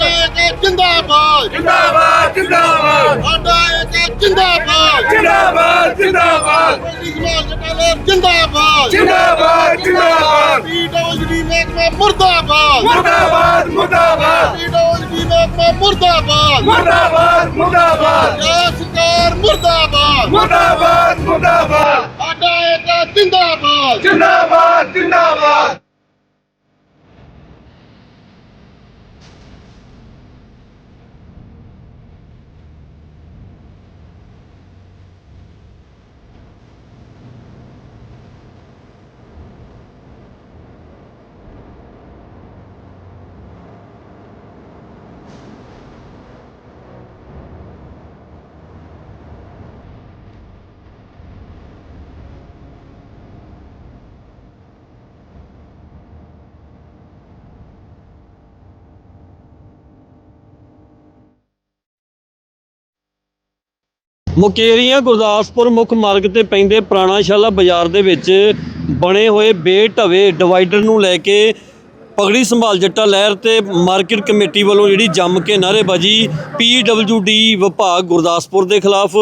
ਸਾਡਾ ਇੱਕ ਜਿੰਦਾਬਾਦ। ਜਿੰਦਾਬਾਦ ਜਿੰਦਾਬਾਦ। ਸਾਡਾ ਇੱਕ ਜਿੰਦਾਬਾਦ। ਜਿੰਦਾਬਾਦ ਜਿੰਦਾਬਾਦ। ਜਿੰਦਾਬਾਦ। ਜਿੰਦਾਬਾਦ ਜਿੰਦਾਬਾਦ। ਪੀਡਬਲਯੂਡੀ ਮਹਿਕਮਾ ਮੁਰਦਾਬਾਦ। ਮੁਰਦਾਬਾਦ ਮੁਰਦਾਬਾਦ। ਪੀਡਬਲਯੂਡੀ ਮਹਿਕਮਾ ਮੁਰਦਾਬਾਦ। ਮੁਰਦਾਬਾਦ ਮੁਰਦਾਬਾਦ। ਪੰਜਾਬ ਸਰਕਾਰ ਮੁਰਦਾਬਾਦ। ਮੁਰਦਾਬਾਦ ਮੁਰਦਾਬਾਦ। ਸਾਡਾ ਇੱਕ ਜਿੰਦਾਬਾਦ। ਜਿੰਦਾਬਾਦ ਜਿੰਦਾਬਾਦ। ਮੁਕੇਰੀਆਂ ਗੁਰਦਾਸਪੁਰ ਮੁੱਖ ਮਾਰਗ ਤੇ ਪੈਂਦੇ ਪੁਰਾਣਾ ਸ਼ਾਲਾ ਬਾਜ਼ਾਰ ਦੇ ਵਿੱਚ ਬਣੇ ਹੋਏ ਬੇਢਵੇ ਡਿਵਾਈਡਰ ਨੂੰ ਲੈ ਕੇ ਪਗੜੀ ਸੰਭਾਲ ਜੱਟਾ ਲਹਿਰ ਤੇ ਮਾਰਕੀਟ ਕਮੇਟੀ ਵੱਲੋਂ ਜਿਹੜੀ ਜੰਮ ਕੇ ਨਾਅਰੇਬਾਜ਼ੀ ਪੀਡਬਲਯੂਡੀ ਵਿਭਾਗ ਗੁਰਦਾਸਪੁਰ ਦੇ ਖਿਲਾਫ,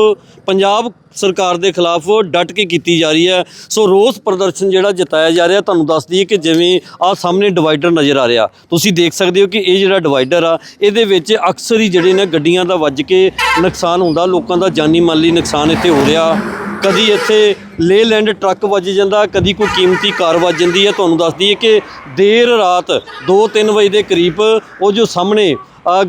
ਪੰਜਾਬ ਸਰਕਾਰ ਦੇ ਖਿਲਾਫ ਡਟ ਕੇ ਕੀਤੀ ਜਾ ਰਹੀ ਹੈ। ਸੋ ਰੋਸ ਪ੍ਰਦਰਸ਼ਨ ਜਿਹੜਾ ਜਤਾਇਆ ਜਾ ਰਿਹਾ, ਤੁਹਾਨੂੰ ਦੱਸ ਦਈਏ ਕਿ ਜਿਵੇਂ ਆਹ ਸਾਹਮਣੇ ਡਿਵਾਈਡਰ ਨਜ਼ਰ ਆ ਰਿਹਾ। ਤੁਸੀਂ ਦੇਖ ਸਕਦੇ ਹੋ ਕਿ ਇਹ ਜਿਹੜਾ ਡਿਵਾਈਡਰ ਆ, ਇਹਦੇ ਵਿੱਚ ਅਕਸਰ ਹੀ ਜਿਹੜੇ ਨੇ ਗੱਡੀਆਂ ਦਾ ਵੱਜ ਕੇ ਨੁਕਸਾਨ ਹੁੰਦਾ, ਲੋਕਾਂ ਦਾ ਜਾਨੀ ਮਾਲੀ ਨੁਕਸਾਨ ਇੱਥੇ ਹੋ ਰਿਹਾ। ਕਦੀ ਇੱਥੇ ਲੇ ਲੈਂਡ ਟਰੱਕ ਵੱਜ ਜਾਂਦਾ, ਕਦੀ ਕੋਈ ਕੀਮਤੀ ਕਾਰ ਵੱਜ ਜਾਂਦੀ ਹੈ। ਤੁਹਾਨੂੰ ਦੱਸਦੀ ਹੈ ਕਿ ਦੇਰ ਰਾਤ 2-3 ਵਜੇ ਦੇ ਕਰੀਬ ਉਹ ਜੋ ਸਾਹਮਣੇ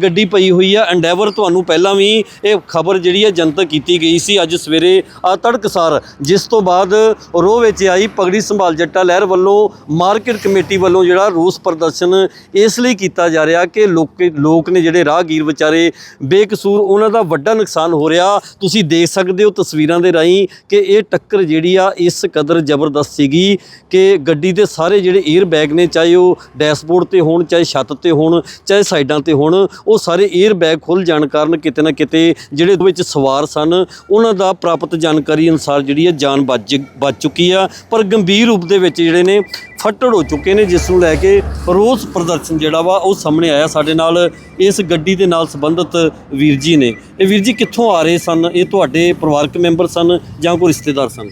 ਗੱਡੀ ਪਈ ਹੋਈ ਆ ਐਂਡੈਵਰ ਤੁਹਾਨੂੰ ਪਹਿਲਾਂ ਵੀ ਇਹ ਖਬਰ ਜਿਹੜੀ ਹੈ ਜਨਤਕ ਕੀਤੀ ਗਈ ਸੀ ਅੱਜ ਸਵੇਰੇ ਆ ਤੜਕਸਾਰ ਜਿਸ ਤੋਂ ਬਾਅਦ ਰੋਹ ਵਿੱਚ ਆਈ ਪਗੜੀ ਸੰਭਾਲ ਜੱਟਾ ਲਹਿਰ ਵੱਲੋਂ ਮਾਰਕੀਟ ਕਮੇਟੀ ਵੱਲੋਂ ਜਿਹੜਾ ਰੋਸ ਪ੍ਰਦਰਸ਼ਨ ਇਸ ਲਈ ਕੀਤਾ ਜਾ ਰਿਹਾ ਕਿ ਲੋਕ ਲੋਕ ਨੇ ਜਿਹੜੇ ਰਾਹਗੀਰ ਵਿਚਾਰੇ ਬੇਕਸੂਰ, ਉਹਨਾਂ ਦਾ ਵੱਡਾ ਨੁਕਸਾਨ ਹੋ ਰਿਹਾ। ਤੁਸੀਂ ਦੇਖ ਸਕਦੇ ਹੋ ਤਸਵੀਰਾਂ ਦੇ ਰਾਹੀਂ ਕਿ ਇਹ ਟੱਕਰ ਜਿਹੜੀ ਆ ਇਸ ਕਦਰ ਜ਼ਬਰਦਸਤ ਸੀਗੀ ਕਿ ਗੱਡੀ ਦੇ ਸਾਰੇ ਜਿਹੜੇ 에ਅਰ ਬੈਗ ਨੇ, ਚਾਹੇ ਉਹ ਡੈਸ਼ਬੋਰਡ ਤੇ ਹੋਣ, ਚਾਹੇ ਛੱਤ ਤੇ ਹੋਣ, ਚਾਹੇ ਸਾਈਡਾਂ ਤੇ ਹੋਣ ਉਹ ਸਾਰੇ 에ਅਰ ਬੈਗ ਖੁੱਲ ਜਾਣ ਕਾਰਨ ਕਿਤੇ ਨਾ ਕਿਤੇ ਜਿਹੜੇ ਉਹਦੇ ਵਿੱਚ ਸਵਾਰ ਸਨ, ਉਹਨਾਂ ਦਾ ਪ੍ਰਾਪਤ ਜਾਣਕਾਰੀ ਅਨੁਸਾਰ ਜਿਹੜੀ ਹੈ ਜਾਨ ਬਚ ਬਚ ਚੁੱਕੀ ਆ। ਪਰ ਗੰਭੀਰ ਰੂਪ ਦੇ ਵਿੱਚ ਜਿਹੜੇ ਨੇ ਫੱਟੜ ਹੋ ਚੁੱਕੇ ਨੇ, ਜਿਸ ਨੂੰ ਲੈ ਕੇ ਰੋਸ ਪ੍ਰਦਰਸ਼ਨ ਜਿਹੜਾ ਵਾ ਉਹ ਸਾਹਮਣੇ ਆਇਆ ਸਾਡੇ ਨਾਲ ਇਸ ਗੱਡੀ ਦੇ ਨਾਲ ਸੰਬੰਧਿਤ ਵੀਰ ਜੀ ਨੇ। ਇਹ ਵੀਰ ਜੀ ਕਿੱਥੋਂ ਆ ਰਹੇ ਸਨ? ਇਹ ਤੁਹਾਡੇ ਪਰਿਵਾਰਕ ਮੈਂਬਰ ਸਨ ਜਾਂ ਕੋਈ ਰਿਸ਼ਤੇਦਾਰ ਸਨ?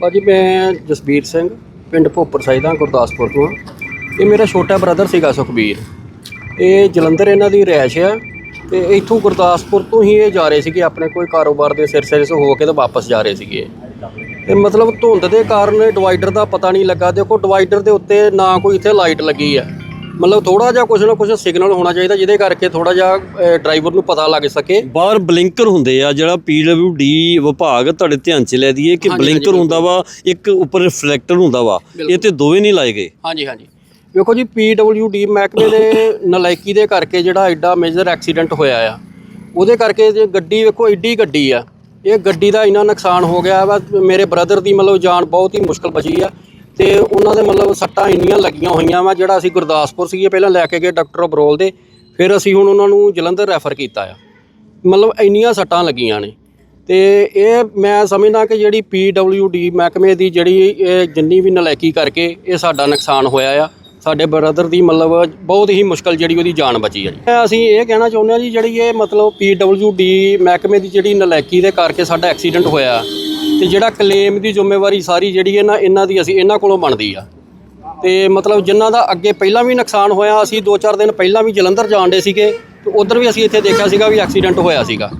ਭਾਜੀ, ਮੈਂ ਜਸਬੀਰ ਸਿੰਘ, ਪਿੰਡ ਭੋਪਰ ਸਾਈਦਾ, ਗੁਰਦਾਸਪੁਰ ਤੋਂ ਇਹ ਮੇਰਾ ਛੋਟਾ ਬ੍ਰਦਰ ਸੀਗਾ ਸੁਖਬੀਰ। ਇਹ ਜਲੰਧਰ ਇਹਨਾਂ ਦੀ ਰਿਹਾਇਸ਼ ਆ ਤੇ ਇੱਥੋਂ ਗੁਰਦਾਸਪੁਰ ਤੋਂ ਹੀ ਇਹ ਜਾ ਰਹੇ ਸੀਗੇ ਆਪਣੇ ਕੋਈ ਕਾਰੋਬਾਰ ਦੇ ਸਿਲਸਿਲੇ 'ਚ ਹੋ ਕੇ ਤੇ ਵਾਪਸ ਜਾ ਰਹੇ ਸੀਗੇ। ਤੇ ਮਤਲਬ ਧੁੰਦ ਦੇ ਕਾਰਨ ਡਿਵਾਈਡਰ ਦਾ ਪਤਾ ਨਹੀਂ ਲੱਗਾ। ਦੇਖੋ ਡਿਵਾਈਡਰ ਦੇ ਉੱਤੇ ਨਾ ਕੋਈ ਇੱਥੇ ਲਾਈਟ ਲੱਗੀ ਆ। ਮਤਲਬ ਥੋੜਾ ਜਿਹਾ ਕੁਝ ਨਾ ਕੁਝ ਸਿਗਨਲ ਹੋਣਾ ਚਾਹੀਦਾ ਜਿਹਦੇ ਕਰਕੇ ਥੋੜਾ ਜਿਹਾ ਡਰਾਈਵਰ ਨੂੰ ਪਤਾ ਲੱਗ ਸਕੇ। ਬਾਹਰ ਬਲਿੰਕਰ ਹੁੰਦੇ ਆ ਜਿਹੜਾ ਡੀ ਵਿਭਾਗ ਤੁਹਾਡੇ ਧਿਆਨ ਚ ਲੈ ਦਈਏ ਕਿ ਬਲਿੰਕਰ ਹੁੰਦਾ ਵਾ ਇੱਕ ਉੱਪਰ ਰਿਫਲੈਕਟਰ ਹੁੰਦਾ ਵਾ। ਇਹ ਤੇ ਦੋਵੇਂ ਨਹੀਂ ਲਾਏ ਗਏ। ਹਾਂਜੀ ਹਾਂਜੀ। ਵੇਖੋ ਜੀ ਡੀ ਮਹਿਕਮੇ ਦੇ ਨਲਾਇਕੀ ਦੇ ਕਰਕੇ ਜਿਹੜਾ ਐਡਾ ਮੇਜਰ ਐਕਸੀਡੈਂਟ ਹੋਇਆ ਆ। ਉਹਦੇ ਕਰਕੇ ਜੇ ਗੱਡੀ ਵੇਖੋ, ਐਡੀ ਗੱਡੀ ਆ। ਇਹ ਗੱਡੀ ਦਾ ਇੰਨਾ ਨੁਕਸਾਨ ਹੋ ਗਿਆ ਵਾ, ਮੇਰੇ ਬ੍ਰਦਰ ਦੀ ਮਤਲਬ ਜਾਨ ਬਹੁਤ ਹੀ ਮੁਸ਼ਕਲ ਬਚੀ ਆ। ਤੇ ਉਹਨਾਂ ਦੇ ਮਤਲਬ ਸੱਟਾਂ ਇੰਨੀਆਂ ਲੱਗੀਆਂ ਹੋਈਆਂ ਵਾ, ਜਿਹੜਾ ਅਸੀਂ ਗੁਰਦਾਸਪੁਰ ਸੀਗੇ ਪਹਿਲਾਂ ਲੈ ਕੇ ਗਏ ਡਾਕਟਰ ਅਬਰੋਲ ਦੇ। ਫਿਰ ਅਸੀਂ ਹੁਣ ਉਹਨਾਂ ਨੂੰ ਜਲੰਧਰ ਰੈਫਰ ਕੀਤਾ ਆ। ਮਤਲਬ ਇੰਨੀਆਂ ਸੱਟਾਂ ਲੱਗੀਆਂ ਨੇ। ਤੇ ਇਹ ਮੈਂ ਸਮਝਦਾ ਕਿ ਜਿਹੜੀ ਡੀ ਮਹਿਕਮੇ ਦੀ ਜਿਹੜੀ ਇਹ ਜਿੰਨੀ ਵੀ ਨਲਾਇਕੀ ਕਰਕੇ ਇਹ ਸਾਡਾ ਨੁਕਸਾਨ ਹੋਇਆ ਆ। ਸਾਡੇ ਬ੍ਰਦਰ ਦੀ ਮਤਲਬ ਬਹੁਤ ਹੀ ਮੁਸ਼ਕਲ ਜਿਹੜੀ ਉਹਦੀ ਜਾਨ ਬਚੀ ਹੈ ਜੀ। ਅਸੀਂ ਇਹ ਕਹਿਣਾ ਚਾਹੁੰਦੇ ਹਾਂ ਜੀ, ਜਿਹੜੀ ਇਹ ਮਤਲਬ ਡੀ ਮਹਿਕਮੇ ਦੀ ਜਿਹੜੀ ਨਲਾਇਕੀ ਦੇ ਕਰਕੇ ਸਾਡਾ ਐਕਸੀਡੈਂਟ ਹੋਇਆ ਤੇ ਜਿਹੜਾ ਕਲੇਮ ਦੀ ਜ਼ਿੰਮੇਵਾਰੀ ਸਾਰੀ ਜਿਹੜੀ ਹੈ ਨਾ, ਇਹਨਾਂ ਦੀ ਅਸੀਂ ਇਹਨਾਂ ਕੋਲੋਂ ਬਣਦੀ ਆ। ਤੇ ਮਤਲਬ ਜਿਨ੍ਹਾਂ ਦਾ ਅੱਗੇ ਪਹਿਲਾਂ ਵੀ ਨੁਕਸਾਨ ਹੋਇਆ, ਅਸੀਂ 2-4 ਦਿਨ ਪਹਿਲਾਂ ਵੀ ਜਲੰਧਰ ਜਾਣ ਜਾਣਦੇ ਸੀਗੇ, ਤੇ ਉਧਰ ਵੀ ਅਸੀਂ ਇੱਥੇ ਦੇਖਿਆ ਸੀਗਾ ਵੀ ਐਕਸੀਡੈਂਟ ਹੋਇਆ ਸੀਗਾ।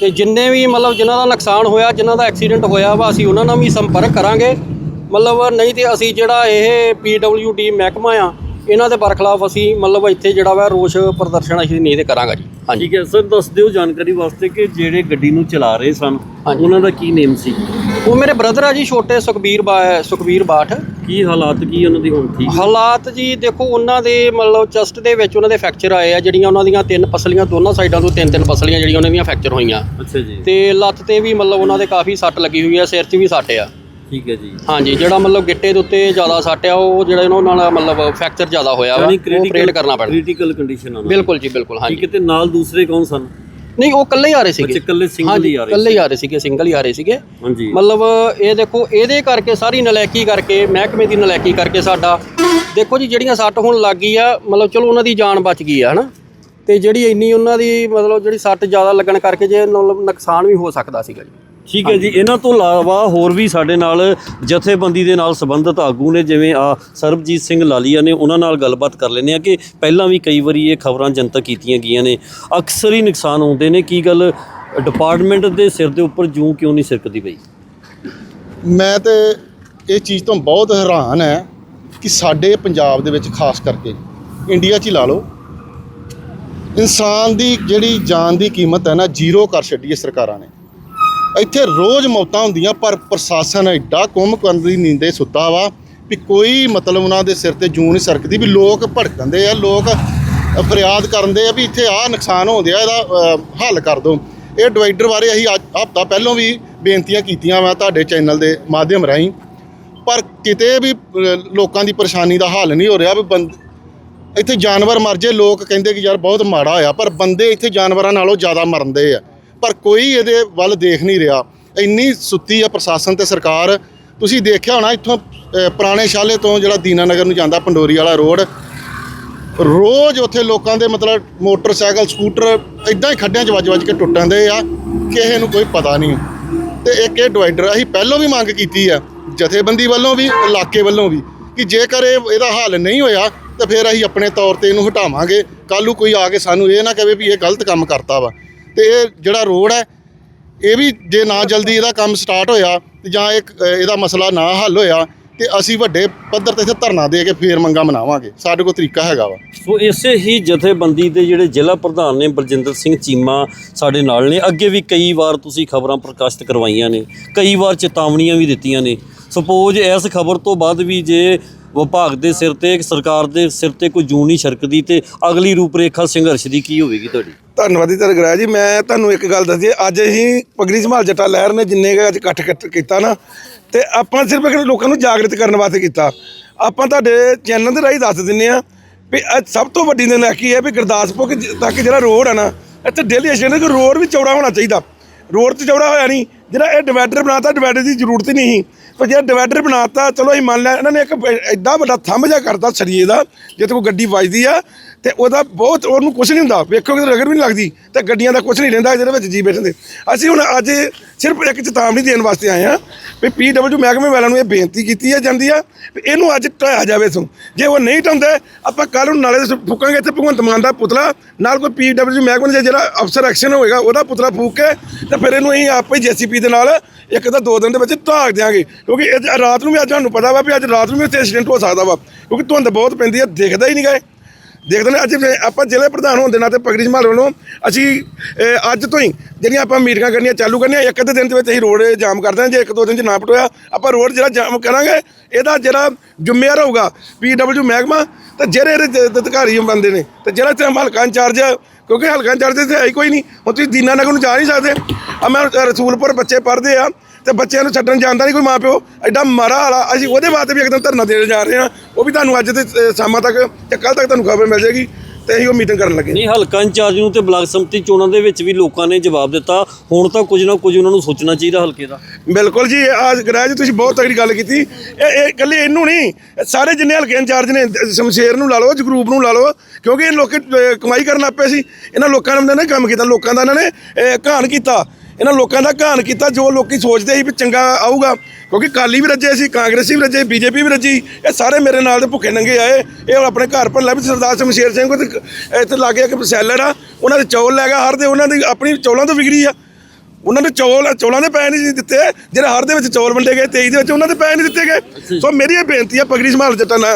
ਤੇ ਜਿੰਨੇ ਵੀ ਮਤਲਬ ਜਿਨ੍ਹਾਂ ਦਾ ਨੁਕਸਾਨ ਹੋਇਆ, ਜਿਨ੍ਹਾਂ ਦਾ ਐਕਸੀਡੈਂਟ ਹੋਇਆ ਵਾ, ਅਸੀਂ ਉਹਨਾਂ ਨਾਲ ਵੀ ਸੰਪਰਕ ਕਰਾਂਗੇ। ਮਤਲਬ ਨਹੀਂ ਤੇ ਅਸੀਂ ਜਿਹੜਾ ਇਹ ਡੀ ਮਹਿਕਮਾ ਆ ਇਹਨਾਂ ਦੇ ਬਰਖਲਾਫ ਅਸੀਂ ਮਤਲਬ ਇੱਥੇ ਜਿਹੜਾ ਵਾ ਰੋਸ਼ ਪ੍ਰਦਰਸ਼ਨ ਅਸੀਂ ਨਹੀਂ ਤੇ ਕਰਾਂਗਾ ਜੀ। ਹਾਂਜੀ। ਠੀਕ ਹੈ ਸਰ ਦੱਸ ਦਿਓ ਜਾਣਕਾਰੀ ਵਾਸਤੇ ਕਿ ਜਿਹੜੇ ਗੱਡੀ ਨੂੰ ਚਲਾ ਰਹੇ ਸਨ ਹਾਂਜੀ। ਉਹਨਾਂ ਦਾ ਕੀ ਨੇਮ ਸੀ? ਉਹ ਮੇਰੇ ਬ੍ਰਦਰ ਆ ਜੀ ਛੋਟੇ ਸੁਖਬੀਰ ਬਾ ਸੁਖਬੀਰ ਬਾਠ। ਕੀ ਹਾਲਾਤ ਕੀ ਉਹਨਾਂ ਦੀ ਹੁਣ ਠੀਕ? ਹਾਲਾਤ ਜੀ ਦੇਖੋ ਉਹਨਾਂ ਦੇ ਮਤਲਬ ਚੈਸਟ ਦੇ ਵਿੱਚ ਉਹਨਾਂ ਦੇ ਫ੍ਰੈਕਚਰ ਆਏ ਆ ਜਿਹੜੀਆਂ ਉਹਨਾਂ ਦੀਆਂ ਤਿੰਨ ਪਸਲੀਆਂ ਦੋਨਾਂ ਸਾਈਡਾਂ ਤੋਂ ਤਿੰਨ ਤਿੰਨ ਪਸਲੀਆਂ ਜਿਹੜੀਆਂ ਉਹਨਾਂ ਦੀਆਂ ਫ੍ਰੈਕਚਰ ਹੋਈਆਂ। ਅੱਛਾ ਜੀ। ਤੇ ਲੱਤ ਤੇ ਵੀ ਮਤਲਬ ਉਹਨਾਂ ਦੇ ਕਾਫੀ ਸੱਟ ਲੱਗੀ ਹੋਈ ਆ ਸਿਰ 'ਚ ਵੀ ਸੱਟ ਆ। ਠੀਕ ਹੈ ਜੀ। ਹਾਂਜੀ ਜਿਹੜਾ ਮਤਲਬ ਗਿੱਟੇ ਦੇ ਉੱਤੇ ਜ਼ਿਆਦਾ ਸੱਟ ਆ ਉਹ ਜਿਹੜਾ ਇਹਨਾਂ ਨਾਲ ਮਤਲਬ ਫ੍ਰੈਕਚਰ ਜ਼ਿਆਦਾ ਹੋਇਆ ਵਾ ਉਹ ਆਪਰੇਟ ਕਰਨਾ ਪੈਣਾ। ਕ੍ਰਿਟੀਕਲ ਕੰਡੀਸ਼ਨ ਆ ਬਿਲਕੁਲ ਜੀ ਬਿਲਕੁਲ ਠੀਕ ਹਾਂਜੀ ਹੈ ਤੇ ਨਾਲ ਦੂਸਰੇ ਕੌਣ ਸਨ? ਨਹੀਂ ਉਹ ਇਕੱਲੇ ਹੀ ਆ ਰਹੇ ਸੀਗੇ। ਅੱਛਾ ਇਕੱਲੇ ਸਿੰਗਲ ਹੀ ਆ ਰਹੇ ਇਕੱਲੇ ਹੀ ਆ ਰਹੇ ਸੀਗੇ ਸਿੰਗਲ ਹੀ ਆ ਰਹੇ ਸੀਗੇ। ਹਾਂਜੀ। ਮਤਲਬ ਇਹ ਦੇਖੋ ਇਹਦੇ ਕਰਕੇ ਸਾਰੀ ਨਲਾਇਕੀ ਕਰਕੇ ਮਹਿਕਮੇ ਦੀ ਨਲਾਇਕੀ ਕਰਕੇ ਸਾਡਾ ਦੇਖੋ ਜੀ ਜਿਹੜੀਆਂ ਸੱਟ ਹੁਣ ਲੱਗ ਗਈ ਆ ਮਤਲਬ ਚਲੋ ਉਹਨਾਂ ਦੀ ਜਾਨ ਬਚ ਗਈ ਆ ਹਨਾ? ਤੇ ਜਿਹੜੀ ਇੰਨੀ ਉਹਨਾਂ ਦੀ ਮਤਲਬ ਜਿਹੜੀ ਸੱਟ ਜ਼ਿਆਦਾ ਲੱਗਣ ਕਰਕੇ ਜੇ ਮਤਲਬ ਨੁਕਸਾਨ ਵੀ ਹੋ ਸਕਦਾ ਸੀਗਾ ਜੀ। ਠੀਕ ਹੈ ਜੀ ਇਹਨਾਂ ਤੋਂ ਇਲਾਵਾ ਹੋਰ ਵੀ ਸਾਡੇ ਨਾਲ ਜਥੇਬੰਦੀ ਦੇ ਨਾਲ ਸੰਬੰਧਿਤ ਆਗੂ ਨੇ ਜਿਵੇਂ ਆ ਸਰਬਜੀਤ ਸਿੰਘ ਲਾਲੀਆ ਨੇ ਉਹਨਾਂ ਨਾਲ ਗੱਲਬਾਤ ਕਰ ਲੈਂਦੇ ਆ ਕਿ ਪਹਿਲਾਂ ਵੀ ਕਈ ਵਾਰੀ ਇਹ ਖਬਰਾਂ ਜਨਤਕ ਕੀਤੀਆਂ ਗਈਆਂ ਨੇ। ਅਕਸਰ ਹੀ ਨੁਕਸਾਨ ਹੁੰਦੇ ਨੇ ਕੀ ਗੱਲ ਡਿਪਾਰਟਮੈਂਟ ਦੇ ਸਿਰ ਦੇ ਉੱਪਰ ਜੂੰ ਕਿਉਂ ਨਹੀਂ ਸਿਰਕਦੀ ਪਈ ਮੈਂ ਤੇ ਇਹ ਚੀਜ਼ ਤੋਂ ਬਹੁਤ ਹੈਰਾਨ ਹੈ ਕਿ ਸਾਡੇ ਪੰਜਾਬ ਦੇ ਵਿੱਚ ਖਾਸ ਕਰਕੇ ਇੰਡੀਆ 'ਚ ਹੀ ਲਾ ਲਓ ਇਨਸਾਨ ਦੀ ਜਿਹੜੀ ਜਾਨ ਦੀ ਕੀਮਤ ਹੈ ਨਾ ਜ਼ੀਰੋ ਕਰ ਛੱਡੀ ਹੈ ਸਰਕਾਰਾਂ ਨੇ। ਇੱਥੇ ਰੋਜ਼ ਮੌਤਾਂ ਹੁੰਦੀਆਂ, ਪਰ ਪ੍ਰਸ਼ਾਸਨ ਐਡਾ ਕੁੰਭ ਕਰਨ ਦੀ ਨੀਂਦੇ ਸੁੱਤਾ ਵਾ ਵੀ ਕੋਈ ਮਤਲਬ ਉਹਨਾਂ ਦੇ ਸਿਰ ਤੇ ਜੂੰ ਨਹੀਂ ਸਰਕਦੀ, ਵੀ ਲੋਕ ਭੜਕਦੇ ਆ, ਲੋਕ ਫਰਿਆਦ ਕਰਦੇ ਆ ਵੀ ਇੱਥੇ ਆਹ ਨੁਕਸਾਨ ਹੋ ਗਿਆ ਇਹਦਾ ਹੱਲ ਕਰ ਦਿਓ ਇਹ ਡਿਵਾਈਡਰ ਬਾਰੇ ਅਸੀਂ ਅੱਜ ਹਫਤਾ ਪਹਿਲਾਂ ਵੀ ਬੇਨਤੀਆਂ ਕੀਤੀਆਂ ਵਾ ਤੁਹਾਡੇ ਚੈਨਲ ਦੇ ਮਾਧਿਅਮ ਰਾਹੀਂ। ਪਰ ਕਿਤੇ ਵੀ ਲੋਕਾਂ ਦੀ ਪਰੇਸ਼ਾਨੀ ਦਾ ਹੱਲ ਨਹੀਂ ਹੋ ਰਿਹਾ ਵੀ ਬੰਦ ਇੱਥੇ ਜਾਨਵਰ ਮਰ ਜੇ, ਲੋਕ ਕਹਿੰਦੇ ਕਿ ਯਾਰ ਬਹੁਤ ਮਾੜਾ ਹੋਇਆ, ਪਰ ਬੰਦੇ ਇੱਥੇ ਜਾਨਵਰਾਂ ਨਾਲੋਂ ਜ਼ਿਆਦਾ ਮਰਨਦੇ ਆ। ਪਰ ਕੋਈ ਇਹਦੇ ਵੱਲ ਦੇਖ ਨਹੀਂ ਰਿਹਾ। ਇੰਨੀ ਸੁੱਤੀ ਆ ਪ੍ਰਸ਼ਾਸਨ ਤੇ ਸਰਕਾਰ। ਤੁਸੀਂ ਦੇਖਿਆ ਹੋਣਾ ਇੱਥੋਂ ਪੁਰਾਣੇ ਸ਼ਾਲੇ ਤੋਂ ਜਿਹੜਾ ਦੀਨਾਨਗਰ ਨੂੰ ਜਾਂਦਾ ਪੰਡੋਰੀ ਵਾਲਾ ਰੋਡ। ਰੋਜ਼ ਉੱਥੇ ਲੋਕਾਂ ਦੇ ਮਤਲਬ ਮੋਟਰਸਾਈਕਲ, ਸਕੂਟਰ ਇਦਾਂ ਹੀ ਖੱਡਿਆਂ 'ਚ ਵੱਜ-ਵੱਜ ਕੇ ਟੁੱਟਣ ਦੇ ਆ, ਕਿਸੇ ਨੂੰ ਕੋਈ ਪਤਾ ਨਹੀਂ। ਤੇ ਇੱਕ ਇਹ ਡਿਵਾਈਡਰ ਅਸੀਂ ਪਹਿਲਾਂ ਵੀ ਮੰਗ ਕੀਤੀ ਆ, ਜਥੇਬੰਦੀ ਵੱਲੋਂ ਵੀ, ਇਲਾਕੇ ਵੱਲੋਂ ਵੀ, ਕਿ ਜੇਕਰ ਇਹ, ਇਹਦਾ ਹੱਲ ਨਹੀਂ ਹੋਇਆ, ਤਾਂ ਫਿਰ ਅਸੀਂ ਆਪਣੇ ਤੌਰ ਤੇ ਇਹਨੂੰ ਹਟਾਵਾਂਗੇ। ਕੱਲ੍ਹ ਨੂੰ ਕੋਈ ਆ ਕੇ ਸਾਨੂੰ ਇਹ ਨਾ ਕਹੇ ਵੀ ਇਹ ਗਲਤ ਕੰਮ ਕਰਤਾ ਵਾ। ਤੇ ਇਹ ਜਿਹੜਾ ਰੋਡ ਹੈ, ਇਹ ਵੀ ਜੇ ਨਾ ਜਲਦੀ ਇਹਦਾ ਕੰਮ ਸਟਾਰਟ ਹੋਇਆ ਤੇ ਜਾਂ ਇੱਕ ਇਹਦਾ ਮਸਲਾ ਨਾ ਹੱਲ ਹੋਇਆ ਤੇ ਅਸੀਂ ਵੱਡੇ ਪੱਧਰ ਤੇ ਇੱਥੇ ਧਰਨਾ ਦੇ ਕੇ ਫੇਰ ਮੰਗਾ ਮਨਾਵਾਂਗੇ। ਸਾਡੇ ਕੋਲ ਤਰੀਕਾ ਹੈਗਾ ਵਾ। ਸੋ ਇਸੇ ਹੀ ਜਥੇਬੰਦੀ ਦੇ ਜਿਹੜੇ ਜ਼ਿਲ੍ਹਾ ਪ੍ਰਧਾਨ ਨੇ ਬਲਜਿੰਦਰ ਸਿੰਘ ਚੀਮਾ ਸਾਡੇ ਨਾਲ ਨੇ। ਅੱਗੇ ਵੀ ਕਈ ਵਾਰ ਤੁਸੀਂ ਖਬਰਾਂ ਪ੍ਰਕਾਸ਼ਿਤ ਕਰਵਾਈਆਂ ਨੇ, ਕਈ ਵਾਰ ਚੇਤਾਵਨੀਆਂ ਵੀ ਦਿੱਤੀਆਂ ਨੇ। ਸਪੋਜ਼ ਇਸ ਖਬਰ ਤੋਂ ਬਾਅਦ ਵੀ ਜੇ ਵਿਭਾਗ ਦੇ ਸਿਰ ਤੇ, ਸਰਕਾਰ ਦੇ ਸਿਰ ਤੇ ਕੋਈ ਜੂੰ ਨਹੀਂ ਛਰਕਦੀ ਤੇ ਅਗਲੀ ਰੂਪਰੇਖਾ ਸੰਘਰਸ਼ ਦੀ ਕੀ ਹੋਵੇਗੀ ਤੁਹਾਡੀ? ਧੰਨਵਾਦ ਜੀ ਤਰਗਰਾਜ ਜੀ। ਮੈਂ ਤੁਹਾਨੂੰ ਇੱਕ ਗੱਲ ਦੱਸਦੀ ਅੱਜ ਅਸੀਂ ਪਗੜੀ ਸੰਭਾਲ ਜੱਟਾ ਲਹਿਰ ਨੇ ਜਿੰਨੇ ਕੁ ਅੱਜ ਇਕੱਠ ਕੀਤਾ ਨਾ, ਤੇ ਆਪਾਂ ਸਿਰਫ ਇੱਕ ਲੋਕਾਂ ਨੂੰ ਜਾਗਰਿਤ ਕਰਨ ਵਾਸਤੇ ਕੀਤਾ। ਆਪਾਂ ਤੁਹਾਡੇ ਚੈਨਲ ਦੇ ਰਾਹੀਂ ਦੱਸ ਦਿੰਨੇ ਆ ਵੀ ਅੱਜ ਸਭ ਤੋਂ ਵੱਡੀ ਦਿਨ ਕੀ ਹੈ ਵੀ ਗੁਰਦਾਸਪੁਰ ਤੱਕ ਜਿਹੜਾ ਰੋਡ ਆ ਨਾ, ਇੱਥੇ ਡੇਲੀ ਐਕਸੀਡੈਂਟ ਕਿ ਰੋਡ ਵੀ ਚੌੜਾ ਹੋਣਾ ਚਾਹੀਦਾ। ਰੋਡ ਤੇ ਚੌੜਾ ਹੋਇਆ ਨਹੀਂ, ਜਿਹੜਾ ਇਹ ਡਿਵਾਈਡਰ ਬਣਾਤਾ ਡਿਵਾਈਡਰ ਦੀ ਜ਼ਰੂਰਤ ਹੀ ਨਹੀਂ ਪਰ ਜੇ ਡਿਵਾਈਡਰ ਬਣਾਤਾ, ਚਲੋ ਅਸੀਂ ਮੰਨ ਲਿਆ, ਇਹਨਾਂ ਨੇ ਇੱਕ ਐਡਾ ਵੱਡਾ ਥੰਮ ਜਿਹਾ ਕਰਤਾ ਸਰੀਏ ਦਾ, ਜਿੱਥੇ ਕੋਈ ਗੱਡੀ ਵੱਜਦੀ ਆ ਤੇ ਉਹਦਾ ਬਹੁਤ ਉਹਨੂੰ ਕੁਝ ਨਹੀਂ ਹੁੰਦਾ। ਵੇਖੋ ਕਿ ਰਗੜ ਵੀ ਨਹੀਂ ਲੱਗਦੀ ਤੇ ਗੱਡੀਆਂ ਦਾ ਕੁਝ ਨਹੀਂ ਰਹਿੰਦਾ ਜਿਹਦੇ ਵਿੱਚ ਜੀ ਬੈਠਦੇ ਅਸੀਂ ਹੁਣ ਅੱਜ ਸਿਰਫ ਇੱਕ ਚੇਤਾਵਨੀ ਦੇਣ ਵਾਸਤੇ ਆਏ ਆ ਵੀ ਪੀਡਬਲਯੂ ਮਹਿਕਮੇ ਵਾਲਿਆਂ ਨੂੰ ਇਹ ਬੇਨਤੀ ਕੀਤੀ ਹੈ ਜਾਂਦੀ ਆ ਵੀ ਇਹਨੂੰ ਅੱਜ ਢਾਇਆ ਜਾਵੇ ਸੋ ਜੇ ਉਹ ਨਹੀਂ ਢਾਉਂਦੇ ਆਪਾਂ ਕੱਲ ਨੂੰ ਨਾਲੇ ਦੇ ਫੂਕਾਂਗੇ ਇੱਥੇ ਭਗਵੰਤ ਮਾਨ ਦਾ ਪੁਤਲਾ, ਨਾਲ ਕੋਈ ਪੀਡਬਲਯੂ ਮਹਿਕਮੇ ਦਾ ਜਿਹੜਾ ਅਫਸਰ ਐਕਸ਼ਨ ਹੋਏਗਾ, ਉਹਦਾ ਪੁਤਲਾ ਫੂਕ ਕੇ ਤੇ ਫਿਰ ਇਹਨੂੰ ਅਸੀਂ ਆਪੇ ਜੀਸੀਪੀ ਦੇ ਨਾਲ ਇੱਕ ਤਾਂ ਦੋ ਦਿਨ ਦੇ ਵਿੱਚ ਢਾਕ ਦਿਆਂਗੇ। ਕਿਉਂਕਿ ਇਹ ਰਾਤ ਨੂੰ ਵੀ ਅੱਜ ਤੁਹਾਨੂੰ ਪਤਾ ਵਾ ਵੀ ਅੱਜ ਰਾਤ ਨੂੰ ਵੀ ਇੱਥੇ ਐਕਸੀਡੈਂਟ ਹੋ ਸਕਦਾ ਵਾ। ਕਿਉਂਕਿ ਧੁੰਦ ਬਹੁਤ ਪੈਂਦੀ ਆ, ਦਿਖਦਾ ਹੀ ਨਹੀਂ ਗਏ ਦੇਖਦੇ ਨੇ, ਅੱਜ ਆਪਾਂ ਜ਼ਿਲ੍ਹੇ ਪ੍ਰਧਾਨ ਹੋਣ ਦੇ ਨਾਤੇ ਪਗੜੀ ਸੰਭਾਲ ਵੱਲੋਂ ਅਸੀਂ ਅੱਜ ਤੋਂ ਹੀ ਜਿਹੜੀਆਂ ਆਪਾਂ ਮੀਟਿੰਗਾਂ ਕਰਨੀਆਂ ਚਾਲੂ ਕਰਨੀਆਂ, ਇੱਕ ਅੱਧੇ ਦਿਨ ਦੇ ਵਿੱਚ ਅਸੀਂ ਰੋਡ ਜਾਮ ਕਰਦੇ ਹਾਂ ਜੇ ਇੱਕ ਦੋ ਦਿਨ ਚ ਨਾ ਪਟੋਇਆ, ਆਪਾਂ ਰੋਡ ਜਿਹੜਾ ਜਾਮ ਕਰਾਂਗੇ, ਇਹਦਾ ਜਿਹੜਾ ਜ਼ਿੰਮੇਵਾਰ ਹੋਊਗਾ ਪੀਡਬਲਯੂ ਮਹਿਕਮਾ, ਤੇ ਜਿਹੜੇ ਇਹਦੇ ਅਧਿਕਾਰੀ ਬੰਦੇ ਨੇ, ਤੇ ਜਿਹੜਾ ਇੱਥੇ ਹਲਕਾ ਇੰਚਾਰਜ ਕਿਉਂਕਿ ਹਲਕਾ ਇੰਚਾਰਜ ਤੇ ਹੈ ਹੀ ਕੋਈ ਨਹੀਂ, ਹੁਣ ਤੁਸੀਂ ਦੀਨਾਨਗਰ ਨੂੰ ਜਾ ਨਹੀਂ ਸਕਦੇ। ਆ ਮੈਂ ਰਸੂਲਪੁਰ ਬੱਚੇ ਪੜ੍ਹਦੇ ਆ ਤੇ ਬੱਚਿਆਂ ਨੂੰ ਛੱਡਣ ਜਾਂਦਾ ਨਹੀਂ ਕੋਈ ਮਾਪਿਓ। ਐਡਾ ਮਾਰਾ ਹਾਲਾ ਅਸੀਂ ਉਹਦੇ ਵਾਸਤੇ ਵੀ ਇੱਕਦਮ ਧਰਨਾ ਦੇਣ ਜਾ ਰਹੇ ਹਾਂ। ਉਹ ਵੀ ਤੁਹਾਨੂੰ ਅੱਜ ਤੇ ਸ਼ਾਮਾਂ ਤੱਕ ਤੇ ਕੱਲ ਤੱਕ ਤੁਹਾਨੂੰ ਖਬਰ ਮਿਲ ਜਾਏਗੀ ਤੇ ਅਸੀਂ ਉਹ ਮੀਟਿੰਗ ਕਰਨ ਲੱਗੇ। ਨਹੀਂ ਹਲਕਾ ਇੰਚਾਰਜ ਨੂੰ ਤੇ ਬਲਾਕ ਸੰਮਤੀ ਚੋਣਾਂ ਦੇ ਵਿੱਚ ਵੀ ਲੋਕਾਂ ਨੇ ਜਵਾਬ ਦਿੱਤਾ। ਹੁਣ ਤਾਂ ਕੁਝ ਨਾ ਕੁਝ ਉਹਨਾਂ ਨੂੰ ਸੋਚਣਾ ਚਾਹੀਦਾ ਹਲਕੇ ਦਾ। ਬਿਲਕੁਲ ਜੀ ਆਜ ਗਰਾਜ ਤੁਸੀਂ ਬਹੁਤ ਤਗੜੀ ਗੱਲ ਕੀਤੀ। ਇਹ ਇਹ ਇਕੱਲੇ ਇਹਨੂੰ ਨਹੀਂ ਸਾਰੇ ਜਿੰਨੇ ਹਲਕੇ ਇੰਚਾਰਜ ਨੇ ਸ਼ਮਸ਼ੇਰ ਨੂੰ ਲਾ ਲਓ ਜਗਰੂਪ ਨੂੰ ਲਾ ਲਓ ਕਿਉਂਕਿ ਇਹ ਲੋਕ ਕਮਾਈ ਕਰਨ ਆਪੇ ਸੀ। ਇਹਨਾਂ ਲੋਕਾਂ ਨੇ ਨਾ ਕੰਮ ਕੀਤਾ ਲੋਕਾਂ ਦਾ ਇਹਨਾਂ ਨੇ ਘਾਣ ਕੀਤਾ। ਇਹਨਾਂ ਲੋਕਾਂ ਦਾ ਘਾਣ ਕੀਤਾ ਜੋ ਲੋਕੀ ਸੋਚਦੇ ਸੀ ਵੀ ਚੰਗਾ ਆਊਗਾ ਕਿਉਂਕਿ ਕਾਲੀ ਵੀ ਰੱਜੇ ਸੀ ਕਾਂਗਰਸੀ ਵੀ ਰੱਜੇ ਬੀਜੇਪੀ ਵੀ ਰੱਜੀ ਇਹ ਸਾਰੇ ਮੇਰੇ ਨਾਲ ਦੇ ਭੁੱਖੇ ਨੰਗੇ ਆਏ। ਇਹ ਆਪਣੇ ਘਰ ਪਰ ਲੈ ਵੀ ਸਰਦਾਰ ਸ਼ਮਸ਼ੇਰ ਸਿੰਘ ਤੇ ਇੱਥੇ ਲਾਗੇ ਇੱਕ ਸੈਲਰ ਆ ਉਹਨਾਂ ਦੇ ਚੌਲ ਲੈ ਗਿਆ ਹਰ ਦੇ ਉਹਨਾਂ ਦੀ ਆਪਣੀ ਚੌਲਾਂ ਤੋਂ ਵਿਗੜੀ ਆ। ਉਹਨਾਂ ਨੇ ਚੌਲ ਚੌਲਾਂ ਦੇ ਪੈਸੇ ਨਹੀਂ ਦਿੱਤੇ ਜਿਹੜੇ ਹਰ ਦੇ ਵਿੱਚ ਚੌਲ ਵੰਡੇ ਗਏ 23 ਦੇ ਵਿੱਚ ਉਹਨਾਂ ਦੇ ਪੈਸੇ ਨਹੀਂ ਦਿੱਤੇ ਗਏ। ਸੋ ਮੇਰੀ ਇਹ ਬੇਨਤੀ ਹੈ ਪਗੜੀ ਸੰਭਾਲ ਜੱਟਾਂ ਨਾ-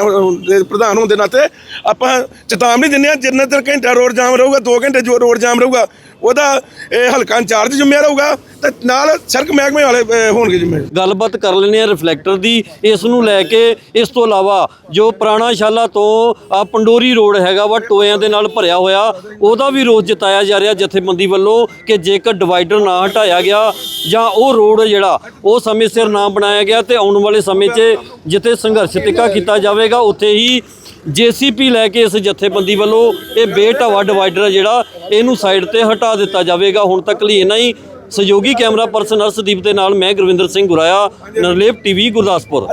ਦੇ ਪ੍ਰਧਾਨ ਹੋਣ ਦੇ ਨਾਤੇ ਆਪਾਂ ਚੇਤਾਵਨੀ ਦਿੰਦੇ ਆ ਜਿੰਨੇ ਚਿਰ ਘੰਟਾ ਰੋਡ ਜਾਮ ਰਹੂਗਾ 2 ਘੰਟੇ ਜੋ ਰੋਡ ਜਾਮ ਰਹੂਗਾ ਉਹਦਾ, ਇਹ ਹਲਕਾ ਇੰਚਾਰਜ ਜ਼ਿੰਮੇਵਾਰ ਹੋਊਗਾ ਤੇ ਨਾਲ ਸੜਕ ਮਹਿਕਮੇ ਵਾਲੇ ਹੋਣਗੇ ਜ਼ਿੰਮੇਵਾਰ। ਗੱਲਬਾਤ ਕਰ ਲੈਂਦੇ ਆ ਰਿਫਲੈਕਟਰ ਦੀ। ਇਸ ਨੂੰ ਲੈ ਕੇ, ਇਸ ਤੋਂ ਇਲਾਵਾ ਜੋ ਪੁਰਾਣਾ ਸ਼ਾਲਾ ਤੋਂ ਪੰਡੋਰੀ ਰੋਡ ਹੈਗਾ ਵਾ, ਟੋਇਆਂ ਦੇ ਨਾਲ ਭਰਿਆ ਹੋਇਆ, ਉਹਦਾ ਵੀ ਰੋਸ ਜਤਾਇਆ ਜਾ ਰਿਹਾ ਜਥੇਬੰਦੀ ਵੱਲੋਂ ਕਿ ਜੇਕਰ ਡਿਵਾਈਡਰ ਨਾ ਹਟਾਇਆ ਗਿਆ ਜਾਂ ਉਹ ਰੋਡ ਜਿਹੜਾ, ਉਹ ਸਮੇਂ ਸਿਰ ਨਾ ਬਣਾਇਆ ਗਿਆ ਤੇ ਆਉਣ ਵਾਲੇ ਸਮੇਂ 'ਚ ਜਿੱਥੇ ਸੰਘਰਸ਼ ਤਿੱਕਾ ਕੀਤਾ ਜਾਵੇਗਾ, ਉੱਥੇ ਹੀ ਜੀਸੀਪੀ ਲੈ ਕੇ ਇਸ ਜਥੇਬੰਦੀ ਵੱਲੋਂ ਇਹ ਬੇਢਾਵਾ ਡਿਵਾਈਡਰ ਹੈ ਜਿਹੜਾ, ਇਹਨੂੰ ਸਾਈਡ ਤੇ ਹਟਾ ਦਿੱਤਾ ਜਾਵੇਗਾ। ਹੁਣ ਤੱਕ ਲਈ ਇੰਨਾ ਹੀ। ਸਹਿਯੋਗੀ ਕੈਮਰਾ ਪਰਸਨ ਹਰਸ਼ਦੀਪ ਦੇ ਨਾਲ ਮੈਂ ਗੁਰਵਿੰਦਰ ਸਿੰਘ ਗੁਰਾਇਆ, ਨਰਲੇਪ ਟੀਵੀ, ਗੁਰਦਾਸਪੁਰ।